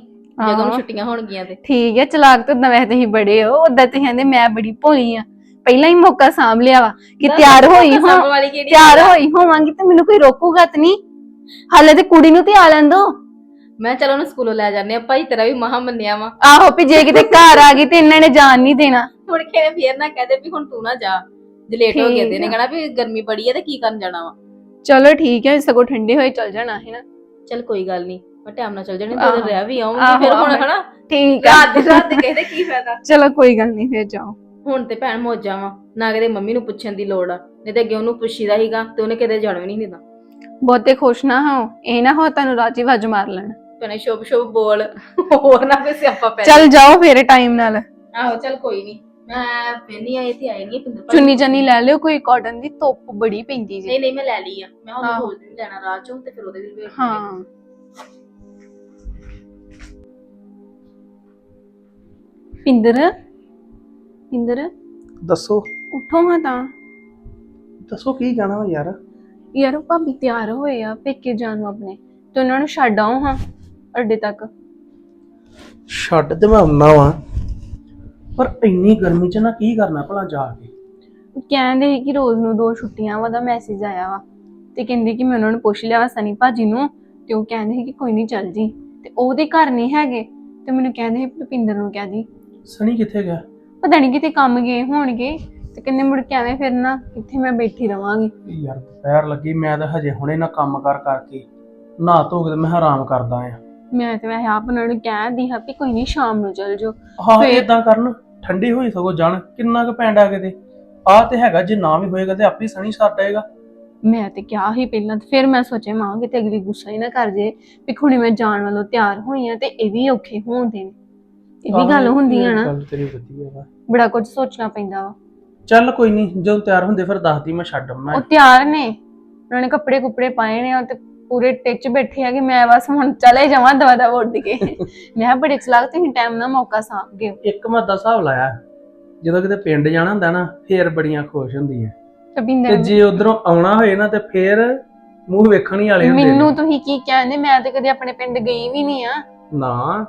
ਜਦੋਂ। ਨੂੰ ਛੁੱਟੀਆਂ ਹੋਣਗੀਆਂ ਤੇ। ਠੀਕ ਹੈ ਚਲਾਕ ਤਾਂ ਉਦਾਂ ਵੈਸੇ ਤੁਸੀਂ ਬੜੇ ਹੋ। ਉਦਾਂ ਤੁਸੀਂ ਕਹਿੰਦੇ ਮੈਂ ਬੜੀ ਭੋਲੀ ਆ। ਪਹਿਲਾਂ ਹੀ ਮੌਕਾ ਸਾਂਭ ਲਿਆ ਵਾ ਕਿ ਤਿਆਰ ਹੋਈ ਹਾਂ ਤਿਆਰ? ਹੋਈ ਹੋਵਾਂਗੀ ਤੇ ਮੈਨੂੰ ਕੋਈ ਰੋਕੂਗਾ ਤੇ ਨਹੀਂ। ਹਾਲੇ ਤੇ ਕੁੜੀ ਨੂੰ ਤੇ ਆ ਲੈਣ ਦੋ। ਮੈਂ ਚਲ ਉਹਨੂੰ ਸਕੂਲੋਂ ਲੈ ਜਾਂਦੇ ਆ ਭਾਈ ਤੇਰਾ ਵੀ ਮਹਾ ਮੰਨਿਆ ਵਾ। ਆਹੋ ਵੀ ਜੇ ਕਿਤੇ ਘਰ ਆ ਗਈ ਤੇ ਇਹਨਾਂ ਨੇ ਜਾਣ ਨਹੀਂ ਦੇਣਾ। ਮੁੜ ਕੇ ਫੇਰ ਨਾ ਕਹਦੇ ਵੀ ਹੁਣ ਤੂੰ ਨਾ ਜਾ ਜੇ ਲੇਟ ਹੋ ਗਏ ਤੇ ਨੇ ਆ। ਕਹਣਾ ਵੀ ਗਰਮੀ ਬੜੀ ਆ ਤੇ ਕੀ ਕਰਨ ਜਾਣਾ ਵਾ। ਚਲੋ ਠੀਕ ਹੈ ਸਗੋਂ ਠੰਡੇ ਹੋਏ ਚੱਲ ਜਾਣਾ ਹੈ ਨਾ? ਚੱਲ ਕੋਈ ਗੱਲ ਨਹੀਂ ਮੈਂ ਟਾਈਮ ਨਾਲ ਚੱਲ ਜਾਣੀ। ਦਿਨ ਰਹਿ ਵੀ ਆਉਂਗੀ ਫਿਰ ਹੁਣ। ਹਨਾ ਠੀਕ ਰਾਤ ਦੇ ਰਾਤ ਦੇ ਕਹਿੰਦੇ ਕੀ ਫਾਇਦਾ। ਚਲੋ ਕੋਈ ਗੱਲ ਨਹੀਂ ਫਿਰ ਜਾਓ। ਹੁਣ ਤੇ ਭੈਣ ਮੋਜਾਂ ਵਾ ਨਾ ਕਿਤੇ ਮੰਮੀ ਨੂੰ ਪੁੱਛਣ ਦੀ ਲੋੜ ਆ ਨਹੀਂ ਤੇ ਅੱਗੇ ਉਹਨੂੰ ਪੁੱਛੀਦਾ ਸੀਗਾ ਤੇ ਉਹਨੇ ਕਿਤੇ ਜਾਣ ਵੀ ਨਹੀਂ ਦਿੰਦਾ ਬਹੁਤੇ ਖੁਸ਼ ਨਾ ਹੋ ਇਹ ਨਾ ਹੋ ਤੁਹਾਨੂੰ ਰਾਜੀ ਵੱਜ ਮਾਰ ਲੈਣ। ਭੈਣੇ ਸ਼ੁਭ ਸ਼ੁਭ ਬੋਲ। ਹੋਰ ਨਾ ਕੋਈ ਸਿਆਪਾ ਪੈ ਚੱਲ ਜਾਓ ਫਿਰ ਟਾਈਮ ਨਾਲ। ਆਹੋ ਚੱਲ ਕੋਈ ਨਹੀਂ ਮੈਂ ਵੇਨੀ ਆਈ ਤੇ ਆਈ ਨਹੀਂ ਪਿੰਦਰ ਭਾਈ ਚੁੰਨੀ ਚੰਨੀ ਲੈ ਲਿਓ ਕੋਈ ਕਾਟਨ ਦੀ ਧੁੱਪ ਬੜੀ ਪੈਂਦੀ ਜੀ। ਨਹੀਂ ਨਹੀਂ ਮੈਂ ਲੈ ਲਈ ਆ। ਮੈਂ ਉਹਨੂੰ ਆਹੋ। ਹੋਰ ਦਿਨ ਲੈਣਾ ਰਾਹ ਚੋਂ ਤੇ ਫਿਰ ਉਹਦੇ ਵੀ ਵੇਖ ਹਾਂ। ਪਿੰਦਰ? ਪਿੰਦਰ? ਦੱਸੋ। ਉਠੋ ਹਾਂ ਤਾਂ। ਦੱਸੋ ਕੀ ਕਹਿਣਾ ਵਾ ਯਾਰ? ਯਾਰ ਉਹ ਭਾਬੀ ਤਿਆਰ ਹੋਏ ਆ ਪੇਕੇ ਜਾਣ ਨੂੰ ਆਪਣੇ ਤੇ ਉਹਨਾਂ ਨੂੰ ਛੱਡ ਆਓ ਹਾਂ। ਅੱਡੇ ਤੱਕ। ਛੱਡ ਤੇ ਮੈਂ ਆਉਣਾ ਵਾਂ। ਪਰ ਇੰਨੀ ਗਰਮੀ ਚ ਨਾ ਕੀ ਕਰਨਾ ਭਲਾ ਜਾ ਕੇ? ਕਹਿੰਦੇ ਸੀ ਕਿ ਰੋਜ਼ ਨੂੰ ਦੋ ਛੁੱਟੀਆਂ ਵਾ ਦਾ ਮੈਸੇਜ ਆਇਆ ਵਾ। ਤੇ ਕਹਿੰਦੇ ਕਿ ਮੈਂ ਉਹਨਾਂ ਨੂੰ ਪੁੱਛ ਲਿਆ ਵਾ ਸਨੀ ਭਾਜੀ ਨੂੰ ਤੇ ਉਹ ਕਹਿੰਦੇ ਸੀ ਕਿ ਕੋਈ ਨਹੀਂ ਚੱਲ ਜੀ। ਤੇ ਉਹਦੇ ਘਰ ਨਹੀਂ ਹੈਗੇ ਤੇ ਮੈਨੂੰ ਕਹਿੰਦੇ ਸੀ ਭੁਪਿੰਦਰ ਨੂੰ ਕਹਿ ਦੀ। ਸਣੀ ਕਿੱਥੇ ਗਿਆ? ਪਤਾ ਨਹੀਂ ਕਿਤੇ ਕੰਮ ਗਏ ਹੋਣਗੇ ਤੇ ਕਹਿੰਦੇ ਮੁੜ ਕੇ ਐਵੇਂ ਫਿਰ ਨਾ ਇੱਥੇ ਮੈਂ ਬੈਠੀ ਰਵਾਂਗੀ। ਯਾਰ ਦੁਪਹਿਰ ਲੱਗੀ ਮੈਂ ਤਾਂ ਹਜੇ ਹੁਣੇ ਨਾ ਕੰਮ ਕਰ ਕਰਕੇ ਨਹਾ ਧੋ ਕੇ ਤੇ ਮੈਂ ਆਰਾਮ ਕਰਦਾ ਆ। ਮੈਂ ਤੇ ਵੈਸੇ ਆਪ ਉਹਨਾਂ ਨੂੰ ਕਹਿੰਦੀ ਹਾਂ ਵੀ ਕੋਈ ਨਹੀਂ ਸ਼ਾਮ ਨੂੰ ਚੱਲ ਜਾਓ। ਹਾਂ ਫੇਰ- ਇਦਾਂ ਕਰਨ ਠੰਡੀ ਹੋਈ ਸਗੋਂ ਜਾਣ ਕਿੰਨਾ ਕੁ ਪੈਂਡਾ ਕਿਤੇ? ਆ ਤੇ ਹੈਗਾ ਜੇ ਨਾ ਵੀ ਹੋਏਗਾ ਤੇ ਆਪੇ ਸਣੀ ਛੱਡ ਆਏਗਾ। ਮੈਂ ਤੇ ਕਿਹਾ ਸੀ ਪਹਿਲਾਂ ਤੇ ਫਿਰ ਮੈਂ ਸੋਚਿਆ ਮਾਂ ਕਿਤੇ ਅਗਲੀ ਗੁੱਸਾ ਹੀ ਨਾ ਕਰ ਜੇ ਵੀ ਹੁਣੇ ਮੈਂ ਜਾਣ ਵੱਲੋਂ ਤਿਆਰ ਹੋਈ ਆ ਤੇ ਇਹ ਵੀ ਔਖੇ ਹੋਣਦੇ ਨੇ। ਇਹ ਵੀ ਗੱਲ ਹੁੰਦੀ ਆ ਨਾ। ਗੱਲ ਤੇਰੀ ਵਧੀਆ ਵਾ। ਬੜਾ ਕੁਝ ਸੋਚਣਾ ਪੈਂਦਾ ਵਾ। ਚੱਲ ਕੋਈ ਨਹੀਂ ਜਦੋਂ ਤਿਆਰ ਹੁੰਦੇ ਫਿਰ ਦੱਸਦੀ ਮੈਂ ਛੱਡ ਆਉਣਾ। ਉਹ ਤਿਆਰ ਨੇ। ਉਹਨਾਂ ਨੇ ਕੱਪੜੇ ਕੁਪੜੇ ਪਾਏ ਨੇ ਉਹ ਤੇ ਪੂਰੇ ਟਿੱਚ ਬੈਠੇ ਆ ਕਿ ਮੈਂ ਬਸ ਹੁਣ ਚਲੇ ਜਾਵਾਂ ਦਵਾ ਦਵਾ ਉੱਡ ਕੇ। <laughs> ਮੈਂ ਕਿਹਾ ਬੜੇ ਚਲਾਕ ਤੁਸੀਂ ਟਾਈਮ ਨਾਲ ਮੌਕਾ ਸਾਂਭ ਗਏ ਹੋ। ਇੱਕ ਮੈਂ ਦਾ ਹਿਸਾਬ ਲਾਇਆ ਜਦੋਂ ਕਿਤੇ ਪਿੰਡ ਜਾਣਾ ਹੁੰਦਾ ਨਾ ਫੇਰ ਬੜੀਆਂ ਖੁਸ਼ ਹੁੰਦੀਆਂ। ਤੇ ਜੇ ਉਧਰੋਂ ਆਉਣਾ ਹੋਏ ਨਾ ਤੇ ਫੇਰ ਮੂੰਹ ਵੇਖਣ ਹੀ ਵਾਲੇ ਹੁੰਦੇ ਮੈਨੂੰ। ਤੁਸੀਂ ਕੀ ਕਹਿੰਦੇ ਮੈਂ ਤੇ ਕਦੇ ਆਪਣੇ ਪਿੰਡ ਗਈ ਵੀ ਨਹੀਂ ਆ। ਨਾ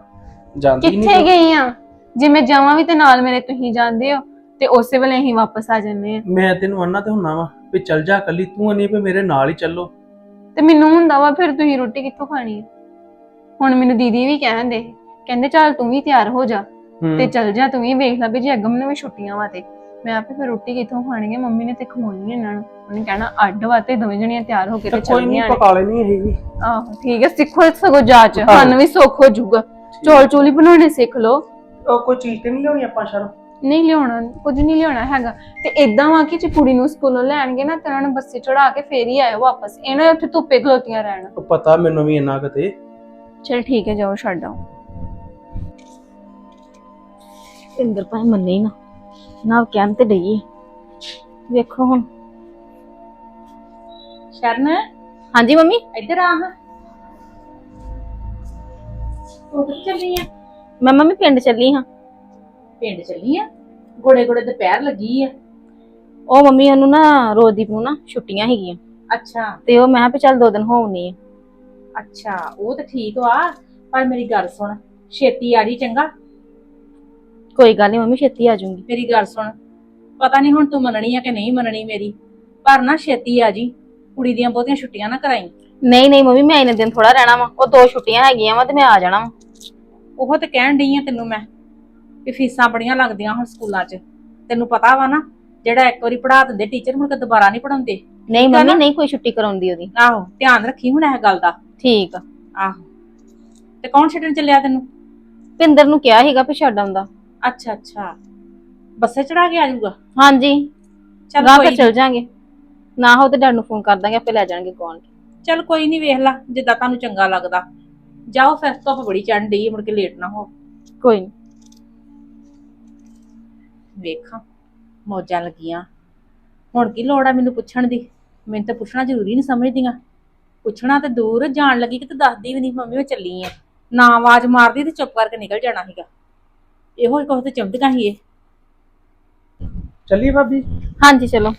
ਜਾਂਦੀ ਕਿੱਥੇ ਨਹੀਂ ਗਈ ਆ? ਜੇ ਮੈਂ ਜਾਵਾਂ ਵੀ ਤੇ ਨਾਲ ਮੇਰੇ ਤੁਸੀਂ ਜਾਂਦੇ ਹੋ ਤੇ ਉਸੇ ਵੇਲੇ ਅਸੀਂ ਵਾਪਸ ਆ ਜੰਨੇ ਆ। ਮੈਂ ਤੈਨੂੰ ਅੰਨਾ ਤੇ ਹੁੰਨਾ ਵਾ ਵੀ ਚੱਲ ਜਾ ਕੱਲੀ ਤੂੰ ਨਹੀਂ ਵੀ ਮੇਰੇ ਨਾਲ ਹੀ ਚੱਲੋ। ਤੇ ਮੈਨੂੰ ਹੁੰਦਾ ਵਾ ਫਿਰ ਤੁਸੀਂ ਰੋਟੀ ਕਿੱਥੋਂ ਖਾਣੀ ਹੈ ਹੁਣ ਮੈਨੂੰ ਦੀਦੀ ਵੀ ਕਹਿੰਦੇ ਕਹਿੰਦੇ ਚੱਲ ਤੂੰ ਵੀ ਤਿਆਰ ਹੋ ਜਾ ਹੂੰ। ਤੇ ਚੱਲ ਜਾ ਤੂੰ ਵੀ ਵੇਖ ਲੈ ਵੀ ਜੇ ਅਗਮ ਨੂੰ ਵੀ ਛੁੱਟੀਆਂ ਵਾ ਤੇ। ਮੈਂ ਆਪੇ ਫਿਰ ਰੋਟੀ ਕਿੱਥੋਂ ਖਾਣੀ ਹੈ ਮੰਮੀ ਨੇ ਤੇ ਖਵਾਉਣੀ ਹੈ ਇਹਨਾਂ ਨੂੰ। ਉਹਨੇ ਕਹਿਣਾ ਅੱਡ ਵਾ ਤੇ ਦੋਵੇਂ ਜਣੀਆਂ ਤਿਆਰ ਹੋ ਕੇ ਤੇ ਤੇ ਕੋਈ ਨਹੀਂ ਚੱਲਣੀਆਂ ਨੇ। ਪਕਾ ਲੈਣੀ ਵੀ। ਆਹੋ ਠੀਕ ਹੈ ਸਿੱਖੋ ਸਗੋ ਜਾਚ। ਸਾਨੂੰ ਵੀ ਸੁੱਖ ਹੋ ਜਾਊਗਾ। ਚੌਲ ਚੂਲ ਬਣਾਉਣੇ ਸਿੱਖ ਲਓ। ਉਹ ਕੋਈ ਚੀਜ਼ ਤੇ ਨਹੀਂ ਲਿਆਉਣੀ ਆਪਾਂ ਸ਼ਰ ਨਹੀਂ ਲਿਆਉਣਾ ਕੁਝ ਨਹੀਂ ਲਿਆਉਣਾ ਹੈਗਾ। ਤੇ ਇਦਾਂ ਵਾ ਕਿ ਜੇ ਕੁੜੀ ਨੂੰ ਸਕੂਲੋਂ ਲੈਣਗੇ ਨਾ ਤੇ ਉਹਨਾਂ ਨੂੰ ਬੱਸੇ ਚੜਾ ਕੇ ਫੇਰ ਹੀ ਆਇਓ ਵਾਪਸ। ਇਹਨਾਂ ਉੱਥੇ ਧੁੱਪੇ ਖਲੋਤੀਆਂ ਰਹਿਣ। ਪਤਾ ਮੈਨੂੰ ਵੀ ਇੰਨਾ ਕਿਤੇ ਚਲ ਠੀਕ ਹੈ ਜਾਓ ਛੱਡ ਆਓ। ਇੰਦਰ ਭਾਈ ਮੰਨੇ ਹੀ ਨਾ ਨਾ ਕਹਿਣ ਤੇ ਡਈ ਵੇਖੋ ਹੁਣ। ਸ਼ਰਨ? ਹਾਂਜੀ ਮੰਮੀ? ਇੱਧਰ ਆ। ਹਾਂ ਕਿੱਥੇ ਚੱਲੀ ਆ? ਮੈਂ ਮੰਮੀ ਪਿੰਡ ਚੱਲੀ ਹਾਂ। ਪਿੰਡ ਚੱਲੀ ਆ? ਗੋੜੇ ਗੋੜੇ ਦੁਪਹਿਰ ਲੱਗੀ ਆ? ਉਹ ਮੰਮੀ ਉਹਨੂੰ ਨਾ ਰੋਦੀਪ ਨੂੰ ਨਾ ਛੁੱਟੀਆਂ ਹੈਗੀਆਂ। ਅੱਛਾ। ਤੇ ਉਹ ਮੈਂ ਕਿਹਾ ਵੀ ਚੱਲ ਦੋ ਦਿਨ ਹੋਣੀ ਆ। ਅੱਛਾ ਉਹ ਤਾਂ ਠੀਕ ਵਾ ਪਰ ਮੇਰੀ ਗੱਲ ਸੁਣ ਛੇਤੀ ਆ ਜੀ ਚੰਗਾ। ਕੋਈ ਗੱਲ ਨਹੀਂ ਮੰਮੀ ਛੇਤੀ ਆ ਜਾਊਂਗੀ। ਮੇਰੀ ਗੱਲ ਸੁਣ ਪਤਾ ਨਹੀਂ ਹੁਣ ਤੂੰ ਮੰਨਣੀ ਆ ਕਿ ਨਹੀਂ ਮੰਨਣੀ ਮੇਰੀ ਪਰ ਨਾ ਛੇਤੀ ਆ ਜੀ ਕੁੜੀ ਦੀਆਂ ਬਹੁਤੀਆਂ ਛੁੱਟੀਆਂ ਨਾ ਕਰਾਈ। ਨਹੀਂ ਨਹੀਂ ਮੰਮੀ ਮੈਂ ਇੰਨੇ ਦਿਨ ਥੋੜਾ ਰਹਿਣਾ ਵਾ ਉਹ ਦੋ ਛੁੱਟੀਆਂ ਹੈਗੀਆਂ ਵਾ ਤੇ ਮੈਂ ਆ ਜਾਣਾ ਵਾ। ਉਹ ਤੇ ਕਹਿਣ ਡਈ ਆ ਤੈਨੂੰ ਮੈਂ ਕਿ ਫੀਸਾਂ ਬੜੀਆਂ ਲੱਗਦੀਆਂ ਹੁਣ ਸਕੂਲਾਂ 'ਚ। ਤੈਨੂੰ ਪਤਾ ਵਾ ਨਾ ਜਿਹੜਾ ਇੱਕ ਵਾਰੀ ਪੜ੍ਹਾ ਦਿੰਦੇ ਟੀਚਰ ਮੁੜ ਕੇ ਦੁਬਾਰਾ ਨਹੀਂ ਪੜਾਉਂਦੇ ਨਹੀਂ ਮੰਮੀ? ਨਹੀਂ ਕੋਈ ਛੁੱਟੀ ਕਰਾਉਂਦੀ ਉਹਦੀ। ਆਹੋ ਧਿਆਨ ਰੱਖੀ ਹੁਣ ਇਹ ਗੱਲ ਦਾ। ਠੀਕ ਆ। ਆਹੋ। ਤੇ ਕੌਣ ਛੱਡਣ ਚੱਲਿਆ ਤੈਨੂੰ? ਪਿੰਦਰ ਨੂੰ ਕਿਹਾ ਸੀਗਾ ਵੀ ਛੱਡ ਆਉਂਦਾ। ਅੱਛਾ ਅੱਛਾ। ਬੱਸੇ ਚੜਾ ਕੇ ਆ ਜਾਊਗਾ? ਹਾਂਜੀ। ਚੱਲ ਰਾਹ ਕੋਈ ਚਲ ਜਾਾਂਗੇ। ਨਾ ਹੋ ਤੇ ਡੈਡ ਨੂੰ ਫੋਨ ਕਰ ਦਾਂਗੇ ਆਪੇ ਲੈ ਜਾਣਗੇ ਕੌਣ। ਚੱਲ ਕੋਈ ਨਹੀਂ ਵੇਖ ਲਾ ਜਿੱਦਾਂ ਤੁਹਾਨੂੰ ਚੰਗਾ ਲੱਗਦਾ। ਜਾਓ ਫਿਰ ਧੁੱਪ ਬੜੀ ਚੜ੍ਹਨ ਡਈ ਮੁੜ ਕੇ ਲੇਟ ਨਾ ਹੋ। ਕੋਈ ਨੀ। ਵੇਖਾਂ ਮੌਜਾਂ ਲੱਗੀਆਂ। ਹੁਣ ਕੀ ਲੋੜ ਆ ਮੈਨੂੰ ਪੁੱਛਣ ਦੀ? ਮੈਨੂੰ ਤਾਂ ਪੁੱਛਣਾ ਜ਼ਰੂਰੀ ਨਹੀਂ ਸਮਝਦੀਆਂ। ਪੁੱਛਣਾ ਤੇ ਦੂਰ ਜਾਣ ਲੱਗੀ ਕਿ ਤੇ ਦੱਸਦੀ ਵੀ ਨਹੀਂ ਮੰਮੀ ਮੈਂ ਚੱਲੀ ਆ। ਨਾ ਆਵਾਜ਼ ਮਾਰਦੀ ਤੇ ਚੁੱਪ ਕਰਕੇ ਨਿਕਲ ਜਾਣਾ ਸੀਗਾ। ਇਹੋ ਹੀ ਕੁਛ ਤੇ ਚਮਕਦਾ ਸੀ ਇਹ। ਚੱਲੀਏ ਭਾਬੀ? ਹਾਂਜੀ ਚਲੋ।